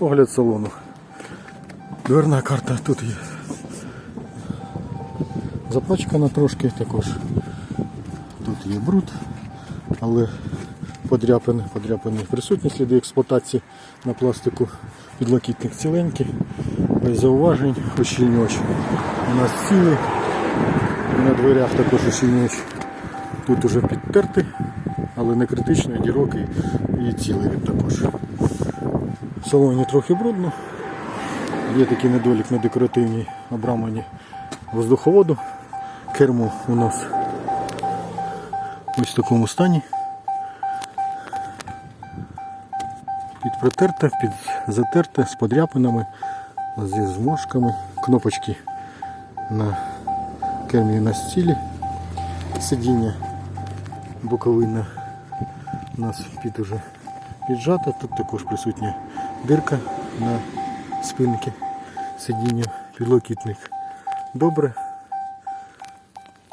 Огляд салону. Дверна карта тут є. Запачкана трошки також. Тут є бруд, але подряпини, подряпини присутні сліди експлуатації на пластику. Підлокітник ціленький, без зауважень, ощільнювач у нас цілий. На дверях також ощільнювач. Тут уже підтертий, але не критично, і дірок і, і цілий він також. Салоні трохи брудно. Є такий недолік на декоративній обрамленні воздуховоду. Кермо у нас ось в такому стані. Під протерте, під затерте, з подряпинами, зі зморшками, кнопочки на кермі на стілі, сидіння боковина у нас під уже піджата. Тут також присутня дирка на спинки сидіння, підлокітник добре.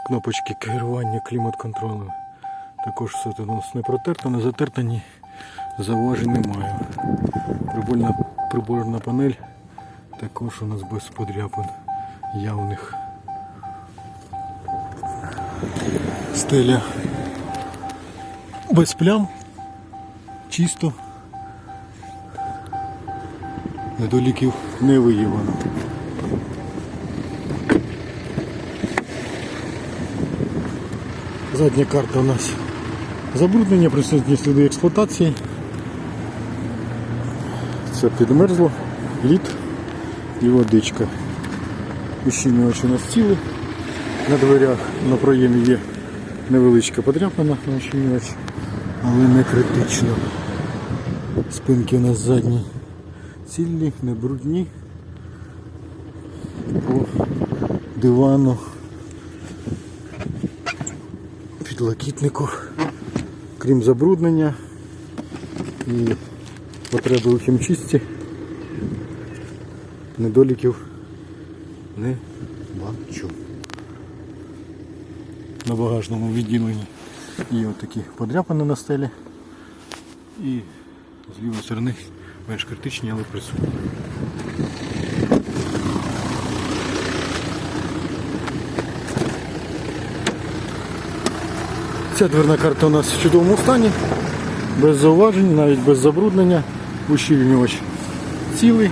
Кнопочки керування клімат-контролем. Також все тут у нас не протерто, не затерто, ні зауважень немає. Приборна, приборна панель також у нас без подряпин явних. Стеля без плям, чисто. Недоліків не виявлено. Задня карта у нас забруднення, присутні сліди експлуатації. Це підмерзло, лід і водичка. Ущільнювач у нас цілий. На дверях на проємі є невеличка подряпина на ущільнювач, але не критично. Спинки у нас задні цілі, не брудні. По дивану, підлокітнику, крім забруднення і потреби у хімчистці, недоліків не бачу. На багажному відділенні є отакі подряпини на стелі і з лівої сторони менш критичні, але присутні. Ця дверна карта у нас в чудовому стані, без зауважень, навіть без забруднення. Ущільнювач цілий.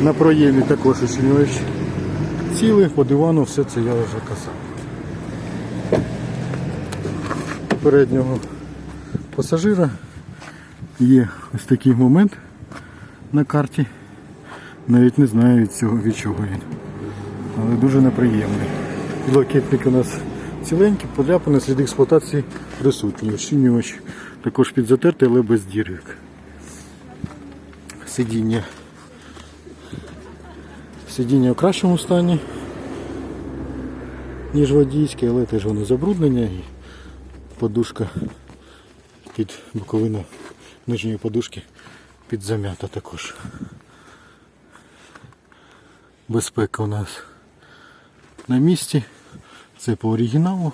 На проємі також ущільнювач цілий, по дивану все це я вже казав. Переднього пасажира є ось такий момент на карті. Навіть не знаю від цього від чого він. Але дуже неприємний. Підлокітник у нас ціленький, подряпаний, сліди експлуатації присутні. Ощінювач також підзатертий, але без дірок. Сидіння. Сидіння в кращому стані, ніж водійське, але теж воно забруднення і подушка під боковина нижньої подушки під зам'ята також. Безпека у нас на місці. Це по оригіналу.